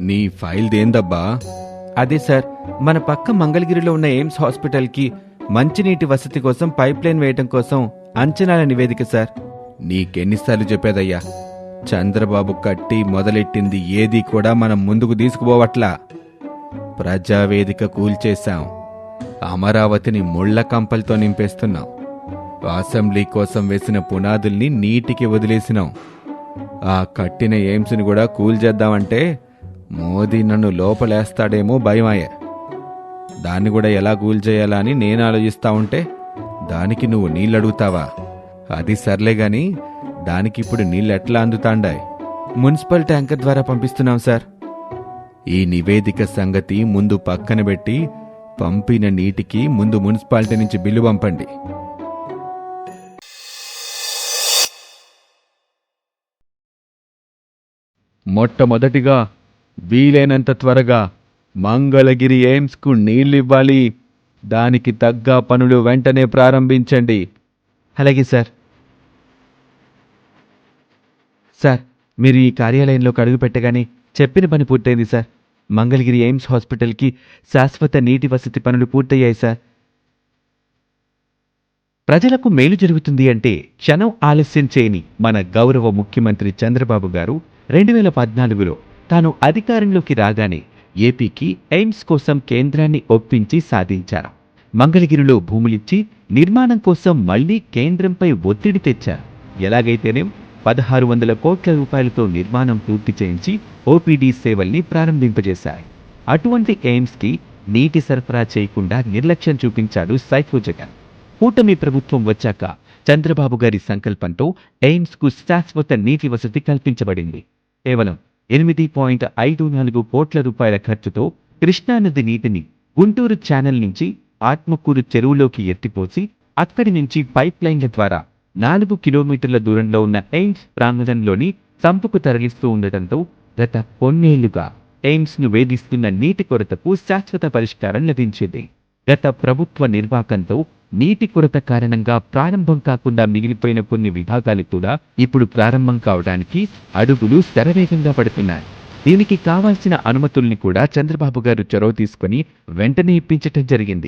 నీ ఫైల్ దేందబ్బా? అదే సార్ మన పక్క మంగళగిరిలో ఉన్న ఎయిమ్స్ హాస్పిటల్కి మంచినీటి వసతి కోసం పైప్ లైన్ వేయటం కోసం అంచనాల నివేదిక సార్. నీకెన్నిసార్లు చెప్పేదయ్యా చంద్రబాబు కట్టి మొదలెట్టింది ఏది కూడా మనం ముందుకు తీసుకుపోవట్లా. ప్రజావేదిక కూల్చేశాం అమరావతిని ముళ్ళ కంపలతో నింపేస్తున్నాం అసెంబ్లీ కోసం వేసిన పునాదుల్ని నీటికి వదిలేసినాం. ఆ కట్టిన ఎయిమ్స్ని కూడా కూల్చేద్దామంటే మోదీ నన్ను లోపలేస్తాడేమో భయమాయే. దాన్ని కూడా ఎలా కూల్చేయాలా అని నేను ఆలోచిస్తా ఉంటే దానికి నువ్వు నీళ్ళు అడుగుతావా అది సర్లే గాని దానికి ఇప్పుడు నీళ్ళు ఎట్లా అందుతాండాయి? మున్సిపల్ ట్యాంకర్ ద్వారా పంపిస్తున్నాం సార్. ఈ నివేదిక సంగతి ముందు పక్కన పెట్టి పంపిన నీటికి ముందు మున్సిపాలిటీ నుంచి బిల్లు పంపండి. మొట్టమొదటిగా వీలైనంత త్వరగా మంగళగిరి ఎయిమ్స్కు నీళ్ళివ్వాలి. దానికి తగ్గ పనులు వెంటనే ప్రారంభించండి. అలాగే సార్. సార్ మీరు ఈ కార్యాలయంలోకి అడుగు పెట్టగానే చెప్పిన పని పూర్తయింది సార్. మంగళగిరి ఎయిమ్స్ హాస్పిటల్కి శాశ్వత నీటి వసతి పనులు పూర్తయ్యాయి సార్. ప్రజలకు మేలు జరుగుతుంది అంటే క్షణం ఆలస్యం చేయని మన గౌరవ ముఖ్యమంత్రి చంద్రబాబు గారు రెండు వేల పద్నాలుగులో తాను అధికారంలోకి రాగానే ఏపీకి ఎయిమ్స్ కోసం కేంద్రాన్ని ఒప్పించి సాధించారు. మంగళగిరిలో భూములిచ్చి నిర్మాణం కోసం మళ్ళీ కేంద్రంపై ఒత్తిడి తెచ్చారు. ఎలాగైతేనే పదహారు వందల కోట్ల రూపాయలతో నిర్మాణం పూర్తి చేయించి ఓపీడీ సేవల్ని ప్రారంభింపజేశాయి అటువంటి ఎయిమ్స్కి నీటి సరఫరా చేయకుండా నిర్లక్ష్యం చూపించాడు సైఫో జగన్. కూటమి ప్రభుత్వం వచ్చాక చంద్రబాబు గారి సంకల్పంతో ఎయిమ్స్కు శాశ్వత నీటి వసతి కల్పించబడింది. కేవలం ఎనిమిది పాయింట్ ఐదు నాలుగు కోట్ల రూపాయల ఖర్చుతో కృష్ణానది నీటిని గుంటూరు ఛానల్ నుంచి ఆత్మకూరు చెరువులోకి ఎత్తిపోసి అక్కడి నుంచి పైప్ లైన్ల ద్వారా నాలుగు కిలోమీటర్ల దూరంలో ఉన్న ఎయిమ్స్ ప్రాంగణంలోని సంపుకు తరలిస్తూ ఉండటంతో గత కొన్నేళ్ళుగా ఎయిమ్స్ను వేధిస్తున్న నీటి కొరతకు శాశ్వత పరిష్కారం లభించింది. గత ప్రభుత్వ నిర్వాకంతో నీటి కొరత కారణంగా ప్రారంభం కాకుండా మిగిలిపోయిన కొన్ని విభాగాలు కూడా ఇప్పుడు ప్రారంభం కావడానికి అడుగులు శరవేగంగా పడుతున్నాయి. దీనికి కావాల్సిన అనుమతుల్ని కూడా చంద్రబాబు గారు చొరవ తీసుకుని వెంటనే ఇప్పించటం జరిగింది.